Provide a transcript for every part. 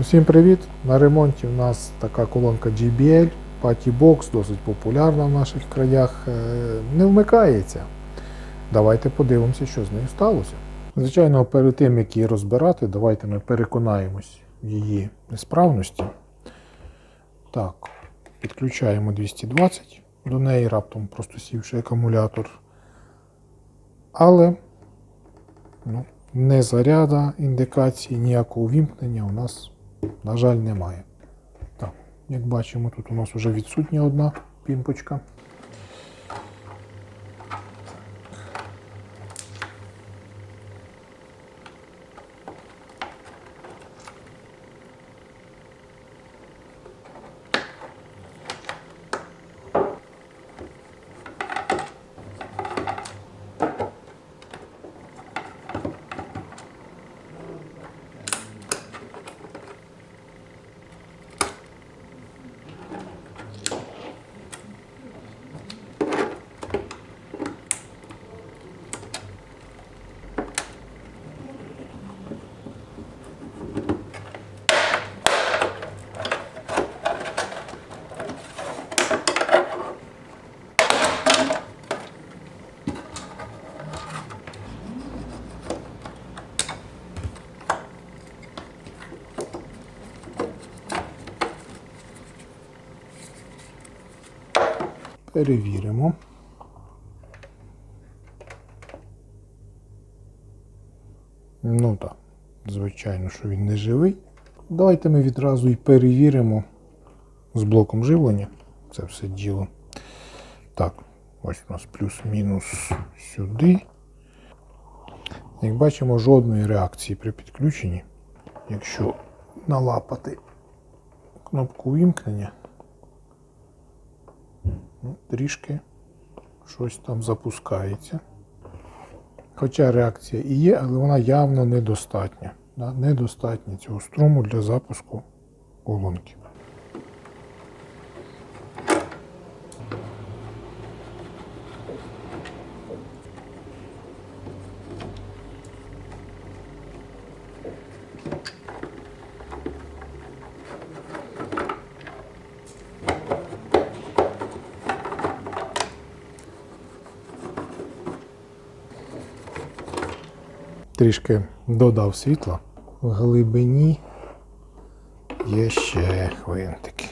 Усім привіт! На ремонті у нас така колонка JBL Box, досить популярна в наших краях. Е, Не вмикається. Давайте подивимося, що з нею сталося. Звичайно, перед тим, як її розбирати, давайте ми переконаємось в її несправності. Так, підключаємо 220 до неї, раптом просто сівши акумулятор. Але ну, не заряда індикації, ніякого вімкнення у нас, на жаль, немає. Так, як бачимо, тут у нас вже відсутня одна пімпочка. Перевіримо. Ну так, звичайно, що він не живий. Давайте ми відразу і перевіримо з блоком живлення це все діло. Так, ось у нас плюс-мінус сюди. Як бачимо, жодної реакції при підключенні. Якщо налапати кнопку вімкнення, трішки щось там запускається. Хоча реакція і є, але вона явно недостатня. Недостатня цього струму для запуску колонки. трішки додав світла. В глибині є ще гвинтики.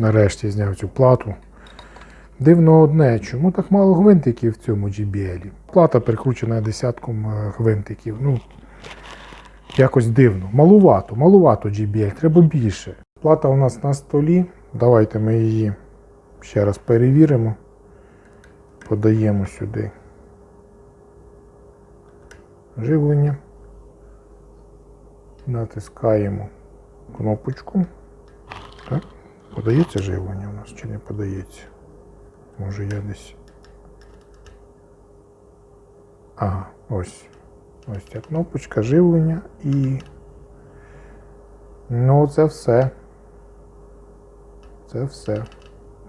Нарешті зняв цю плату. Дивно одне, чому так мало гвинтиків в цьому JBL? Плата прикручена десятком е, гвинтиків. Ну, якось дивно. Малувато, малувато JBL, треба більше. Плата у нас на столі. Давайте ми її ще раз перевіримо. Подаємо сюди живлення. Натискаємо кнопочку. Так, подається живлення у нас чи не подається? Може я десь. Ага, ось. Ось ця кнопочка живлення і. Ну, це все. Це все.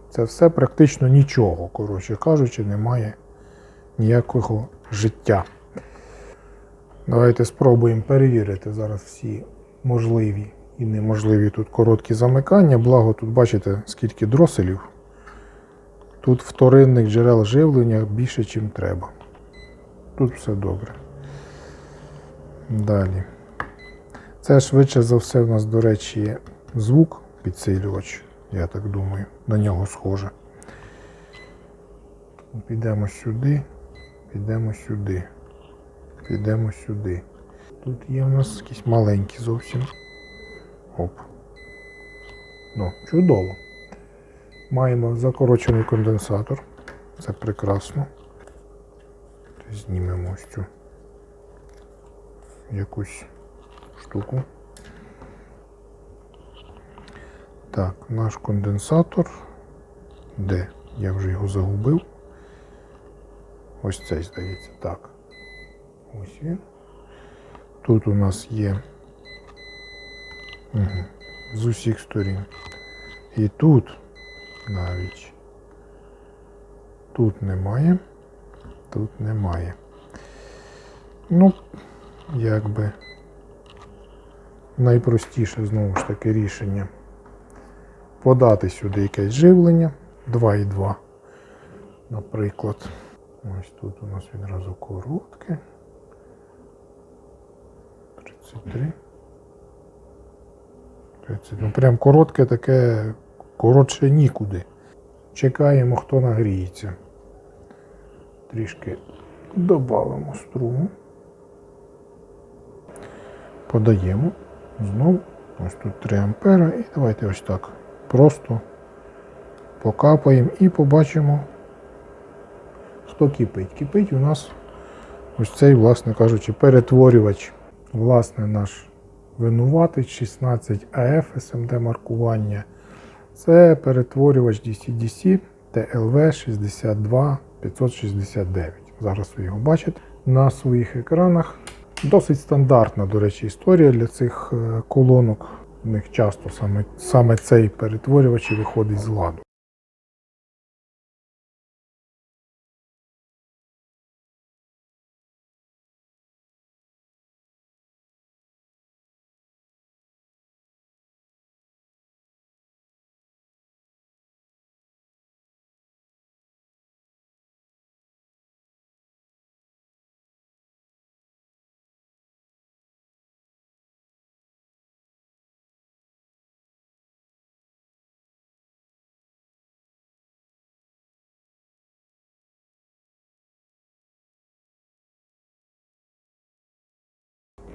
Це все практично нічого, коротше кажучи, немає ніякого життя. Давайте спробуємо перевірити зараз всі можливі і неможливі тут короткі замикання. Благо тут бачите, скільки дроселів. Тут вторинних джерел живлення більше, ніж треба. Тут все добре. Далі. Це швидше за все в нас, до речі, звук підсилювач, я так думаю, на нього схоже. Підемо сюди, підемо сюди, підемо сюди. Тут є в нас якісь маленькі зовсім. Оп. Ну, чудово. Маємо закорочений конденсатор. Це прекрасно. Знімемо ось цю якусь штуку. Так, наш конденсатор. Де? Я вже його загубив. Ось цей, здається. Так. Ось він. Тут у нас є угу. з усіх сторін. І тут навіть. Тут немає. Тут немає. Ну, якби найпростіше знову ж таки рішення подати сюди якесь живлення 2,2. Наприклад, ось тут у нас відразу коротке. 33. 30. Ну прям коротке таке, коротше нікуди. Чекаємо, хто нагріється. Трішки додамо струму. Подаємо. Знову. Ось тут 3 ампера. І давайте ось так. Просто покапаємо і побачимо, хто кипить. Кипить у нас ось цей, власне кажучи, перетворювач. Власне, наш винуватий 16 AF SMD маркування. Це перетворювач DC-DC TLV 62569. Зараз ви його бачите на своїх екранах. Досить стандартна, до речі, історія для цих е, колонок. У них часто саме, саме цей перетворювач виходить з ладу.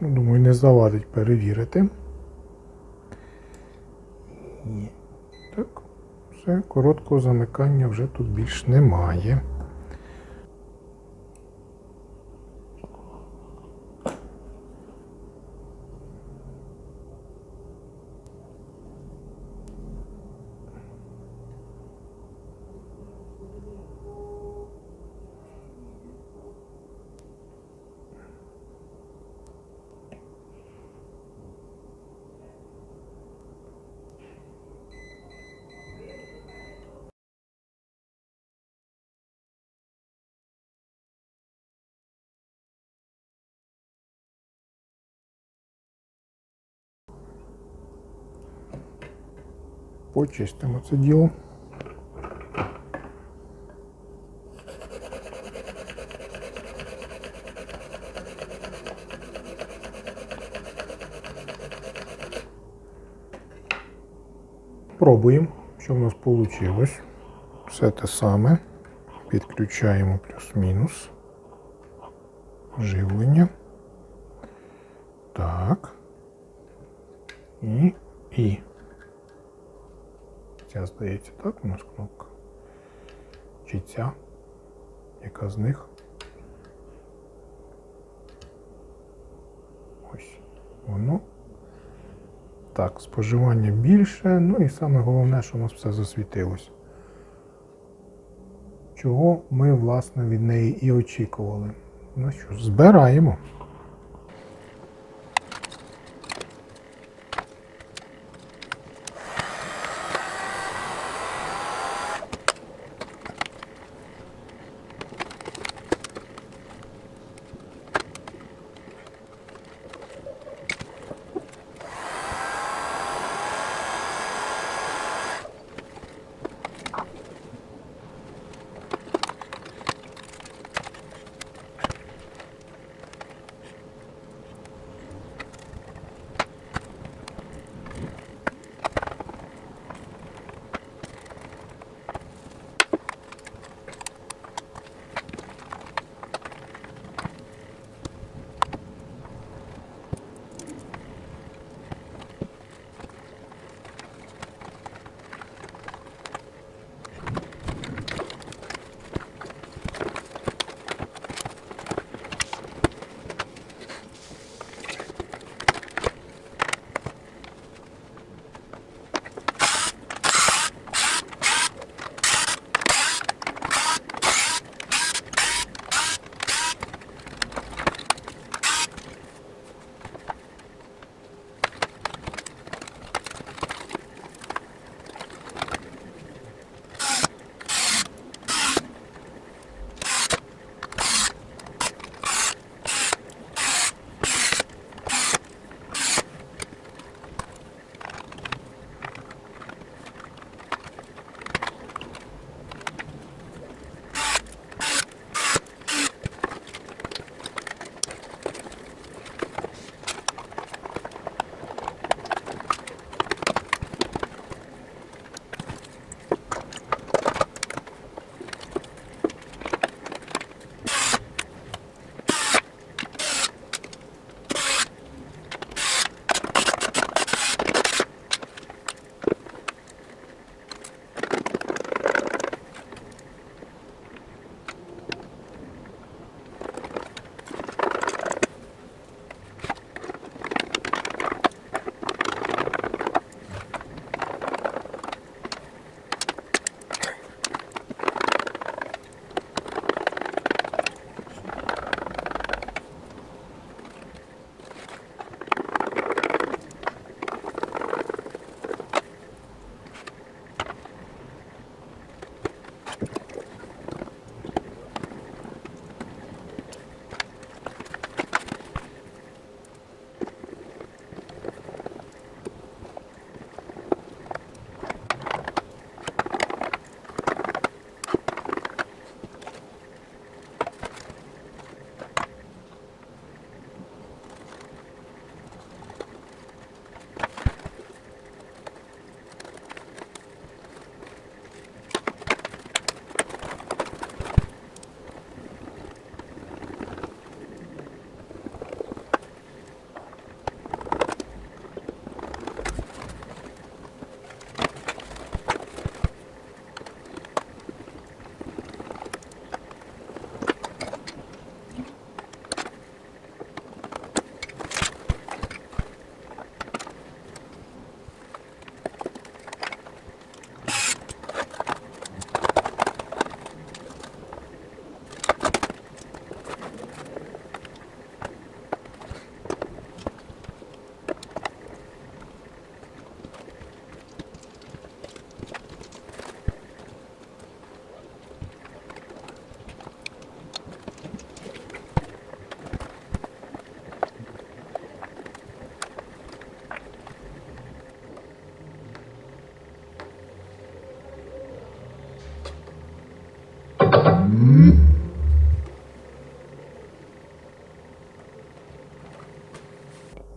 Ну, Думаю, не завадить перевірити. Ні. Так, все, короткого замикання вже тут більш немає. Почистимо це діло. Пробуємо, Що в нас вийшло? Все те саме. Підключаємо плюс-мінус. Живлення. Так. І. І. Ця здається, так у нас кнопка. Чи ця? Яка з них? Ось воно. Так, споживання більше. Ну і саме головне, що у нас все засвітилось. Чого ми, власне, від неї і очікували. Ну що збираємо.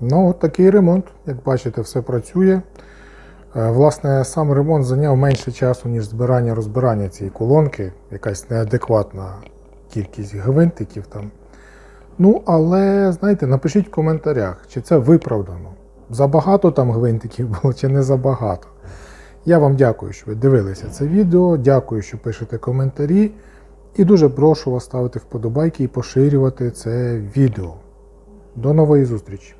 Ну, от такий ремонт. Як бачите, все працює. Е, Власне, сам ремонт зайняв менше часу, ніж збирання розбирання цієї колонки, якась неадекватна кількість гвинтиків там. Ну, але знаєте, напишіть в коментарях, чи це виправдано. Забагато там гвинтиків було, чи не забагато. Я вам дякую, що ви дивилися це відео. Дякую, що пишете коментарі. І дуже прошу вас ставити вподобайки і поширювати це відео. До нової зустрічі!